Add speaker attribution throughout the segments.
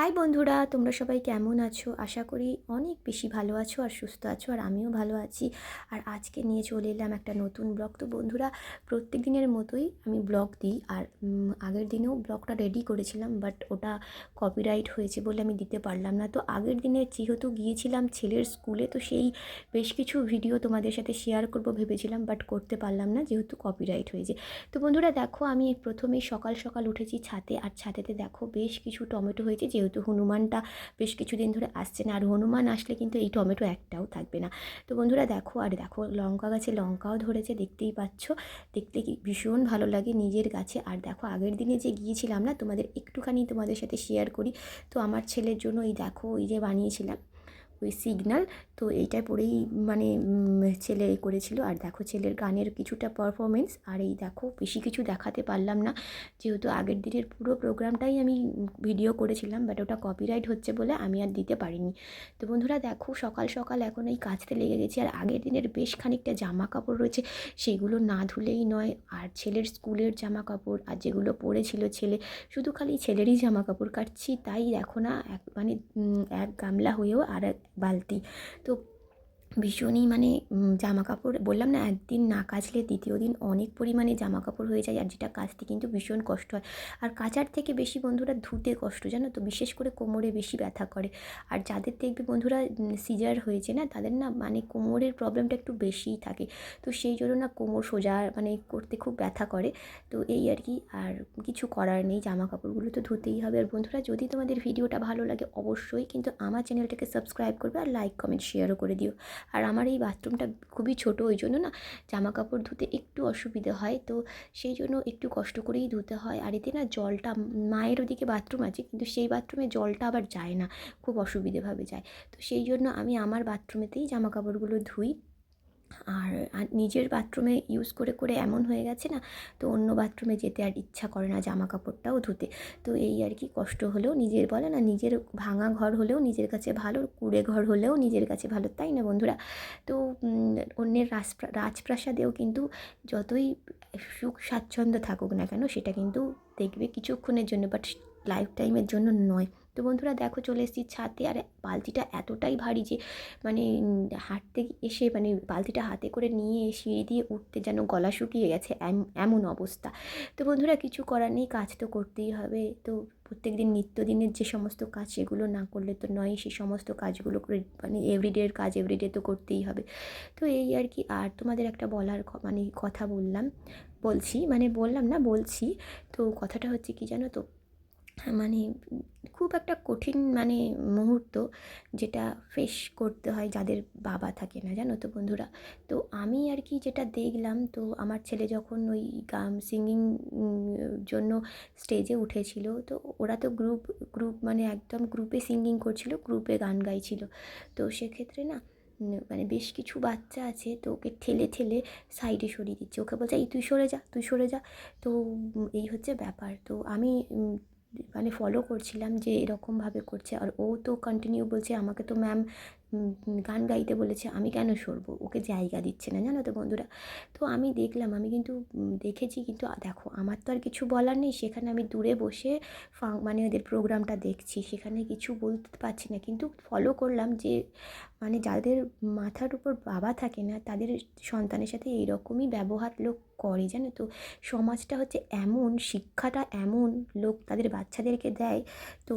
Speaker 1: High বন্ধুরা, তোমরা সবাই কেমন আছো? আশা করি অনেক বেশি ভালো আছো আর সুস্থ আছো আর আমিও ভালো আছি। আর আজকে নিয়ে চলে এলাম একটা নতুন ব্লগ। তো বন্ধুরা প্রত্যেক দিনের মতোই আমি ব্লগ দিই আর আগের দিনেও ব্লগটা রেডি করেছিলাম বাট ওটা কপিরাইট হয়েছে বলে আমি দিতে পারলাম না। তো আগের দিনে যেহেতু গিয়েছিলাম ছেলের স্কুলে, তো সেই বেশ কিছু ভিডিও তোমাদের সাথে শেয়ার করব ভেবেছিলাম বাট করতে পারলাম না যেহেতু কপিরাইট হয়েছে। তো বন্ধুরা, দেখো আমি প্রথমেই সকাল সকাল উঠেছি ছাতে আর ছাতেতে দেখো বেশ কিছু টমেটো হয়েছে যেহেতু হনুমানটা বেশ কিছুদিন ধরে আসছে না। আর হনুমান আসলে কিন্তু এই টমেটো একটাও থাকবে না। তো বন্ধুরা দেখো, আর দেখো, লঙ্কা গাছে লঙ্কাও ধরেছে, দেখতেই পাচ্ছ। দেখতে কি ভীষণ ভালো লাগে নিজের গাছে। আর দেখো, আগের দিনে যে গিয়েছিলাম না, তোমাদের একটুখানি তোমাদের সাথে শেয়ার করি। তো আমার ছেলের জন্য এই দেখো ওই যে বানিয়েছিলাম ওই সিগনাল তো এইটা পরেই মানে ছেলে করেছিল। আর দেখো ছেলের গানের কিছুটা পারফরমেন্স আর এই দেখো বেশি কিছু দেখাতে পারলাম না। যেহেতু আগের দিনের পুরো প্রোগ্রামটাই আমি ভিডিও করেছিলাম বাট ওটা কপিরাইট হচ্ছে বলে আমি আর দিতে পারিনি। তো বন্ধুরা দেখো, সকাল সকাল এখন এই কাচতে লেগে গেছি। আর আগের দিনের বেশ খানিকটা জামা কাপড় রয়েছে, সেগুলো না ধুলেই নয়। আর ছেলের স্কুলের জামা কাপড় আর যেগুলো পরেছিল ছেলে, শুধু খালি ছেলেরই জামা কাপড় কাটছি। তাই দেখো না, এক মানে এক গামলা হয়েও আর এক বালতি তো ভীষণই মানে জামা কাপড় বললাম না, একদিন না কাচলে দ্বিতীয় দিন অনেক পরিমাণে জামা কাপড় হয়ে যায়, আর যেটা কাচতে কিন্তু ভীষণ কষ্ট হয়। আর কাচার থেকে বেশি বন্ধুরা ধুতে কষ্ট, জানো তো? বিশেষ করে কোমরে বেশি ব্যথা করে। আর যাদের দেখবে বন্ধুরা সিজার হয়েছে না, তাদের না মানে কোমরের প্রবলেমটা একটু বেশিই থাকে। তো সেই জন্য না কোমর সোজা মানে করতে খুব ব্যথা করে। তো এই আর কি, আর কিছু করার নেই জামা কাপড়গুলো তো ধুতেই হবে। আর বন্ধুরা, যদি তোমাদের ভিডিওটা ভালো লাগে, অবশ্যই কিন্তু আমার চ্যানেলটাকে সাবস্ক্রাইব করবে আর লাইক, কমেন্ট, শেয়ারও করে দিও। আর আমার এই বাথরুমটা খুবই ছোট, ওই জন্য না জামা কাপড় ধুতে একটু অসুবিধে হয়। তো সেই জন্য একটু কষ্ট করেই ধুতে হয়। আর এতে না জলটা, মায়ের ওদিকে বাথরুম আছে, কিন্তু সেই বাথরুমে জলটা আবার যায় না, খুব অসুবিধেভাবে যায়। তো সেই জন্য আমি আমার বাথরুমেতেই জামা কাপড়গুলো ধুই। আর নিজের বাথরুমে ইউজ করে করে এমন হয়ে গেছে না, তো অন্য বাথরুমে যেতে আর ইচ্ছা করে না জামা কাপড়টাও ধুতে। তো এই আর কি কষ্ট হলেও নিজের, বলে না নিজের ভাঙা ঘর হলেও নিজের কাছে ভালো, কুড়ে ঘর হলেও নিজের কাছে ভালো, তাই না বন্ধুরা? তো অন্যের রাজপ্রা- রাজপ্রাসাদেও কিন্তু যতই সুখ স্বাচ্ছন্দ্য থাকুক না কেন, সেটা কিন্তু দেখবে কিছুক্ষণের জন্য বাট লাইফ টাইমের জন্য নয়। তো বন্ধুরা দেখো চলে এসেছি ছাদে। আর বালতিটা এতটাই ভারী যে মানে হাঁটতে এসে মানে বালতিটা হাতে করে নিয়ে সিঁড়ি দিয়ে উঠতে যেন গলা শুকিয়ে গেছে এম- এমন অবস্থা। তো বন্ধুরা কিছু করার নেই, কাজ তো করতেই হবে। তো প্রত্যেক দিন নিত্যদিনের যে সমস্ত কাজ সেগুলো না করলে তো নয় সেই সমস্ত কাজগুলো করে মানে এভরিডের কাজ এভরিডে তো করতেই হবে। তো এই আর কি, আর তোমাদের একটা বলার মানে কথা বললাম, বলছি মানে বললাম না, বলছি। তো কথাটা হচ্ছে কি জানো তো মানে খুব একটা কঠিন মানে মুহূর্ত যেটা ফেস করতে হয় যাদের বাবা থাকে না, জানো তো বন্ধুরা? তো আমি আর কি যেটা দেখলাম, তো আমার ছেলে যখন ওই গান সিঙ্গিং জন্য স্টেজে উঠেছিল, তো ওরা তো গ্রুপ গ্রুপ মানে একদম গ্রুপে সিঙ্গিং করছিল গ্রুপে গান গাইছিল। তো সেক্ষেত্রে না মানে বেশ কিছু বাচ্চা আছে, তো ওকে ঠেলে ঠেলে সাইডে সরিয়ে দিচ্ছে। ওকে বলছে, এই তুই সরে যা, তুই সরে যা। তো এই হচ্ছে ব্যাপার। তো আমি মানে ফলো করছিলাম যে এরকমভাবে করছে। আর ও তো কন্টিনিউ বলছে আমাকে তো ম্যাম গান গাইতে বলেছে, আমি কেন সরবো? ওকে জায়গা দিচ্ছে না। জানো তো বন্ধুরা? তো আমি দেখলাম, আমি কিন্তু দেখেছি কিন্তু দেখো, আমার তো আর কিছু বলার নেই। সেখানে আমি দূরে বসে মানে ওদের প্রোগ্রামটা দেখছি। সেখানে কিছু বলতে পারছি না। কিন্তু ফলো করলাম যে মানে যাদের মাথার উপর বাবা থাকে না, তাদের সন্তানের সাথে এইরকমই ব্যবহার লোক করে, জানো তো? সমাজটা হচ্ছে এমন, শিক্ষাটা এমন লোক তাদের বাচ্চাদেরকে দেয়। তো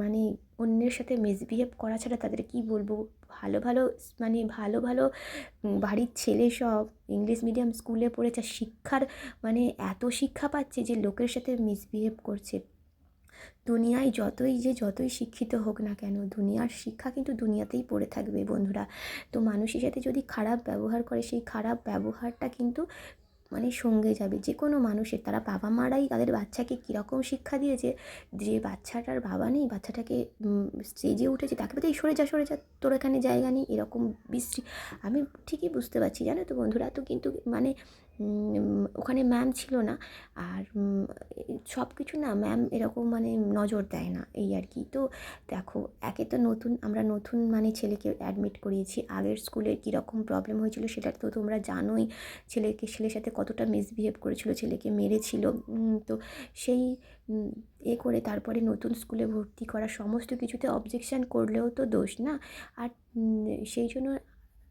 Speaker 1: মানে অন্যের সাথে মিসবিহেভ করা ছাড়া তাদের কি বলব? ভালো ভালো মানে ভালো ভালো বাড়ির ছেলে সব ইংলিশ মিডিয়াম স্কুলে পড়েছে শিক্ষার মানে এত শিক্ষা পাচ্ছে যে লোকের সাথে মিসবিহেভ করছে। দুনিয়ায় যতই যে যতই শিক্ষিত হোক না কেন, দুনিয়ার শিক্ষা কিন্তু দুনিয়াতেই পড়ে থাকবে বন্ধুরা। তো মানুষের সাথে যদি খারাপ ব্যবহার করে, সেই খারাপ ব্যবহারটা কিন্তু মানে সঙ্গে যাবে। যে কোনো মানুষের, তারা বাবা মারাই তাদের বাচ্চাকে কীরকম শিক্ষা দিয়েছে, যে বাচ্চাটার বাবা নেই, বাচ্চাটাকে স্টেজে উঠেছে, তাকে বলতে সরে যা সরে যা, তোর এখানে জায়গা নেই। এরকম বিশ্রী। আমি ঠিকই বুঝতে পারছি, জানো তো বন্ধুরা? তো কিন্তু মানে ওখানে ম্যাম ছিল না। আর সব কিছু না ম্যাম এরকম মানে নজর দেয় না, এই আর কি। তো দেখো, একে তো নতুন, আমরা নতুন মানে ছেলেকে অ্যাডমিট করিয়েছি। আগের স্কুলে কীরকম প্রবলেম হয়েছিল সেটা তো তোমরা জানোই। ছেলেকে, ছেলের সাথে কতটা মিসবিহেভ করেছিল, ছেলেকে মেরেছিল। তো সেই এ করে তারপরে নতুন স্কুলে ভর্তি করা সমস্ত কিছুতে অবজেকশান করলেও তো দোষ না। আর সেই জন্য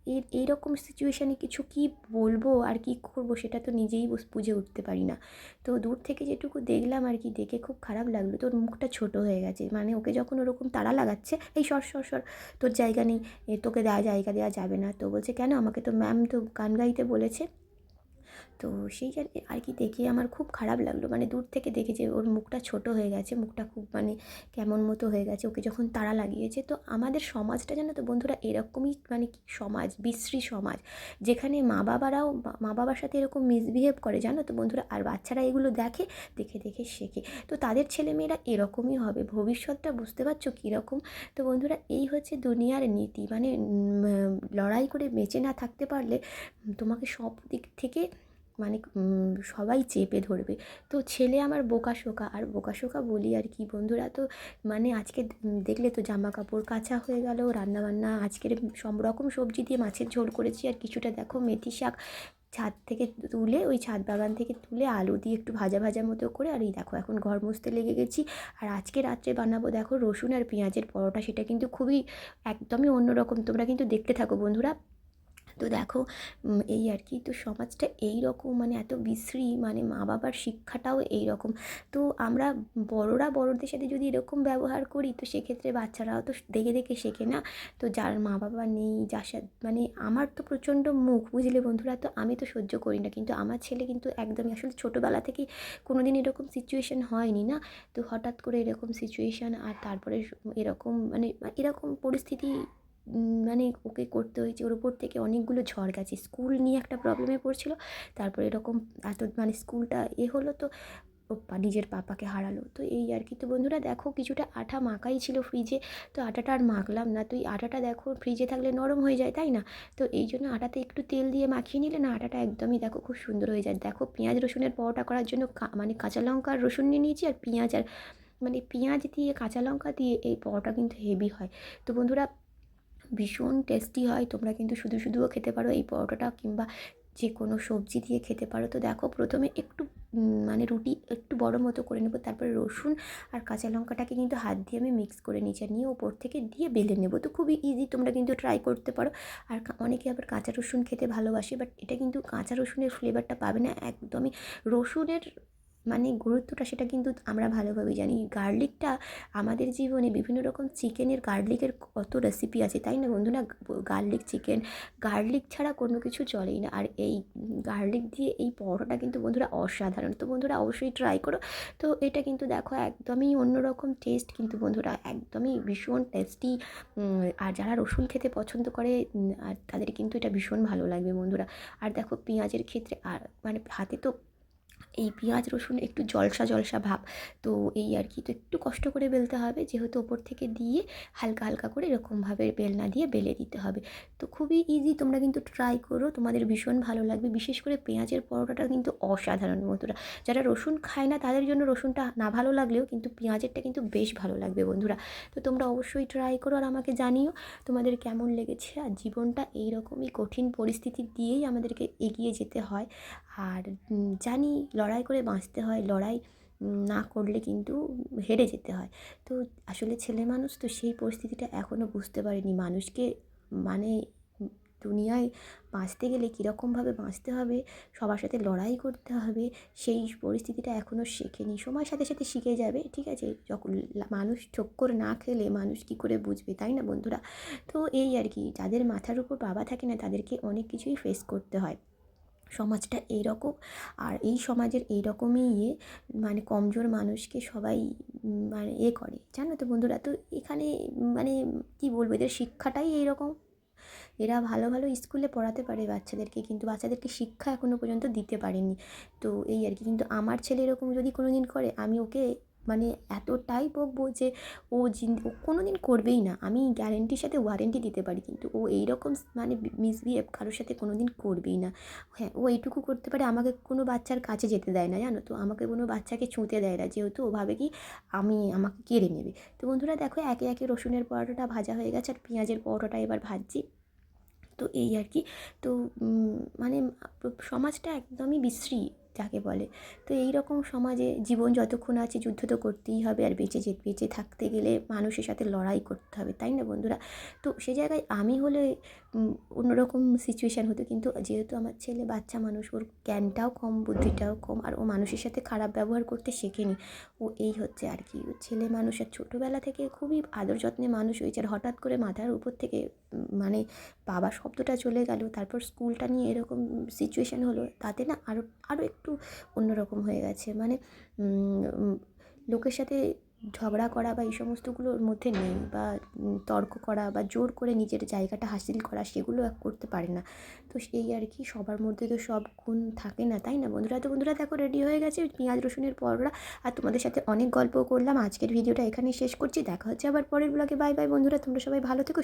Speaker 1: এই এইরকম সিচুয়েশানে কিছু কি বলব আর কি করব সেটা তো নিজেই বুঝ- উঠতে পারি না। তো দূর থেকে যেটুকু দেখলাম আর কি দেখে খুব খারাপ লাগল। তোর মুখটা ছোট হয়ে গেছে। মানে ওকে যখন ওরকম তাড়া লাগাচ্ছে, এই সর সর সর, তোর জায়গা নেই তোকে দেওয়া জায়গা দেওয়া যাবে না। তো বলছে, কেন আমাকে তো ম্যাম তো গান গাইতে বলেছে। তো সেই আর কি দেখে আমার খুব খারাপ লাগল। মানে দূর থেকে দেখে যে ওর মুখটা ছোট হয়ে গেছে, মুখটা খুব মানে কেমন মতো হয়ে গেছে, ওকে যখন তারা লাগিয়েছে। তো আমাদের সমাজটা জানো তো বন্ধুরা এরকমই মানে কি সমাজ, বিশ্রী সমাজ। যেখানে মা বাবারাও মা বাবার সাথে এরকম মিসবিহেভ করে জানো তো বন্ধুরা? আর বাচ্চারা এগুলো দেখে দেখে দেখে শেখে। তো তাদের ছেলেমেয়েরা এরকমই হবে। ভবিষ্যৎটা বুঝতে পারছ কীরকম? তো বন্ধুরা এই হচ্ছে দুনিয়ার নীতি। মানে লড়াই করে বেঁচে না থাকতে পারলে তোমাকে সব দিক থেকে মানে সবাই চেপে ধরবে। তো ছেলে আমার বোকাশোকা আর বোকাশোকা বলি আর কি, বন্ধুরা তো মানে আজকে দেখলে তো জামা কাপড় কাঁচা হয়ে গেল, রান্নাবান্না, আজকের সব রকম সবজি দিয়ে মাছের ঝোল করেছি, আর কিছুটা দেখো মেথি শাক ছাদ থেকে তুলে, ওই ছাদ বাগান থেকে তুলে আলু দিয়ে একটু ভাজা ভাজা মতো করে, আর এই দেখো এখন ঘর মুছতে লেগে গেছি। আর আজকে রাত্রে বানাবো দেখো রসুন আর পেঁয়াজের পরোটা, সেটা কিন্তু খুবই একদমই অন্যরকম, তোমরা কিন্তু দেখতে থাকো বন্ধুরা। তো দেখো এই আর কি, তো সমাজটা এই রকম মানে এত বিশ্রী মানে মা বাবার শিক্ষাটাও এই রকম তো আমরা বড়রা বড়দের সাথে যদি এরকম ব্যবহার করি, তো সেক্ষেত্রে বাচ্চারাও তো দেখে দেখে শেখে না। তো যার মা বাবা নেই, যার সাথে মানে আমার তো প্রচণ্ড মুখ, বুঝলে বন্ধুরা? তো আমি তো সহ্য করি না। কিন্তু আমার ছেলে কিন্তু একদমই, আসলে ছোটোবেলা থেকেই কোনো দিন এরকম সিচুয়েশান হয়নি না? তো হঠাৎ করে এরকম সিচুয়েশান আর তারপরে এরকম মানে এরকম পরিস্থিতি মানে ওকে করতে হয়েছে। ওর উপর থেকে অনেকগুলো ঝড় গেছে। স্কুল নিয়ে একটা প্রবলেমে পড়ছিল। তারপরে এরকম এত মানে স্কুলটা এ হলো তো নিজের পাপাকে হারালো। তো এই আর কি। তো বন্ধুরা দেখো কিছুটা আঠা মাখাই ছিল ফ্রিজে তো আটাটা আর মাখলাম না। তুই আটাটা দেখো ফ্রিজে থাকলে নরম হয়ে যায়, তাই না? তো এই জন্য আটাতে একটু তেল দিয়ে মাখিয়ে নিলে না আটাটা একদমই দেখো খুব সুন্দর হয়ে যায়। দেখো পেঁয়াজ রসুনের পরোটা করার জন্য মানে কাঁচা লঙ্কা আর রসুন নিয়ে নিয়েছি আর পেঁয়াজ আর মানে পেঁয়াজ দিয়ে, কাঁচা লঙ্কা দিয়ে এই পরোটা কিন্তু হেভি হয়। তো বন্ধুরা ভীষণ টেস্টি হয়। তোমরা কিন্তু শুধু শুধুও খেতে পারো এই পরোটাটা কিংবা যে কোনো সবজি দিয়ে খেতে পারো। তো দেখো, প্রথমে একটু মানে রুটি একটু বড় মতো করে নেব, তারপরে রসুন আর কাঁচা লঙ্কাটাকে কিন্তু হাত দিয়ে আমি মিক্স করে আর নিয়ে ওপর থেকে দিয়ে বেলে নেব। তো খুবই ইজি তোমরা কিন্তু ট্রাই করতে পারো। আর অনেকে আবার কাঁচা রসুন খেতে ভালোবাসে বাট এটা কিন্তু কাঁচা রসুনের ফ্লেভারটা পাবে না। একদমই রসুনের মানে গুরুত্বটা সেটা কিন্তু আমরা ভালোভাবে জানি। গার্লিকটা আমাদের জীবনে বিভিন্ন রকম চিকেনের গার্লিকের কত রেসিপি আছে, তাই না বন্ধুরা? গার্লিক চিকেন, গার্লিক ছাড়া কোনো কিছু চলেই না। আর এই গার্লিক দিয়ে এই পরোটাটা কিন্তু বন্ধুরা অসাধারণ। তো বন্ধুরা অবশ্যই ট্রাই করো। তো এটা কিন্তু দেখো একদমই অন্যরকম টেস্ট কিন্তু বন্ধুরা একদমই ভীষণ টেস্টি আর যারা রসুন খেতে পছন্দ করে আর তাদের কিন্তু এটা ভীষণ ভালো লাগবে বন্ধুরা। আর দেখো পেঁয়াজের ক্ষেত্রে, আর মানে হাতে তো এই পেঁয়াজ, রসুন একটু জলসা জলসা ভাব। তো এই আর কি, তো একটু কষ্ট করে বেলতে হবে। যেহেতু ওপর থেকে দিয়ে হালকা হালকা করে এরকমভাবে বেলনা দিয়ে বেলে দিতে হবে। তো খুবই ইজি তোমরা কিন্তু ট্রাই করো। তোমাদের ভীষণ ভালো লাগবে। বিশেষ করে পেঁয়াজের পরোটাটা কিন্তু অসাধারণ বন্ধুরা। যারা রসুন খায় না, তাদের জন্য রসুনটা না ভালো লাগলেও কিন্তু পেঁয়াজেরটা কিন্তু বেশ ভালো লাগবে বন্ধুরা। তো তোমরা অবশ্যই ট্রাই করো আর আমাকে জানিও তোমাদের কেমন লেগেছে। আর জীবনটা এইরকমই কঠিন পরিস্থিতি দিয়েই আমাদেরকে এগিয়ে যেতে হয়। আর জানি লড়াই করে বাঁচতে হয়, লড়াই না করলে কিন্তু হেরে যেতে হয়। তো আসলে ছেলে মানুষ তো সেই পরিস্থিতিটা এখনও বুঝতে পারেনি। মানুষকে মানে দুনিয়ায় বাঁচতে গেলে কীরকমভাবে বাঁচতে হবে, সবার সাথে লড়াই করতে হবে, সেই পরিস্থিতিটা এখনও শেখেনি। সময়ের সাথে সাথে শিখে যাবে, ঠিক আছে? যখন মানুষ ঠক্কর না খেলে মানুষ কী করে বুঝবে, তাই না বন্ধুরা? তো এই আর কি, যাদের মাথার উপর বাবা থাকে না, তাদেরকে অনেক কিছুই ফেস করতে হয়। সমাজটা এইরকম আর এই সমাজের এইরকমই ইয়ে মানে কমজোর মানুষকে সবাই মানে এ করে। জানো তো বন্ধুরা, তো এখানে মানে কি বলব, এদের শিক্ষাটাই এইরকম এরা ভালো ভালো স্কুলে পড়াতে পারে বাচ্চাদেরকে, কিন্তু বাচ্চাদেরকে শিক্ষা এখনও পর্যন্ত দিতে পারেনি। তো এই আর কি, কিন্তু আমার ছেলে এরকম যদি কোনো দিন করে, আমি ওকে মানে এতটাই বকবো যে ও জিন, ও কোনো দিন করবেই না। আমি গ্যারেন্টির সাথে ওয়ারেন্টি দিতে পারি, কিন্তু ও এইরকম মানে মিসবিহেভ কারোর সাথে কোনো দিন করবেই না। হ্যাঁ ও এইটুকু করতে পারে, আমাকে কোনো বাচ্চার কাছে যেতে দেয় না, জানো তো? আমাকে কোনো বাচ্চাকে ছুঁতে দেয় না, যেহেতু ও ভাবে কি আমি, আমাকে কেড়ে নেবে। তো বন্ধুরা দেখো, একে একে রসুনের পরোটাটা ভাজা হয়ে গেছে, আর পেঁয়াজের পরোটাটা এবার ভাজছি। তো এই আর কি। তো মানে সমাজটা একদমই বিশ্রী। যাকে বলে। তো এই রকম সমাজে জীবন যতক্ষণ আছে যুদ্ধ তো করতেই হবে আর বেঁচে যে, বেঁচে থাকতে গেলে মানুষের সাথে লড়াই করতে হবে, তাই না বন্ধুরা? তো সে জায়গায় আমি হলে অন্যরকম সিচুয়েশান হতো। কিন্তু যেহেতু আমার ছেলে বাচ্চা মানুষ, ওর জ্ঞানটাও কম, বুদ্ধিটাও কম, আর ও মানুষের সাথে খারাপ ব্যবহার করতে শেখেনি, ও এই হচ্ছে আর কি। ছেলে মানুষ আর ছোটোবেলা থেকে খুবই আদর যত্নে মানুষ হয়েছে, আর হঠাৎ করে মাথার উপর থেকে মানে বাবা শব্দটা চলে গেল, তারপর স্কুলটা নিয়ে এরকম সিচুয়েশান হলো, তাতে না আরও আরও একটু অন্যরকম হয়ে গেছে। মানে লোকের সাথে ঝগড়া করা বা এই সমস্তগুলোর মধ্যে নেই বা তর্ক করা বা জোর করে নিজের জায়গাটা হাসিল করা সেগুলো করতে পারে না। তো সেই আর কি সবার মধ্যে তো সব গুণ থাকে না, তাই না বন্ধুরা? তো বন্ধুরা দেখো রেডি হয়ে গেছে পেঁয়াজ রসুনের পরোটা। আর তোমাদের সাথে অনেক গল্প করলাম। আজকের ভিডিওটা এখানেই শেষ করছি। দেখা হচ্ছে আবার পরের ব্লগে বাই বাই বন্ধুরা। তোমরা সবাই ভালো থেকো।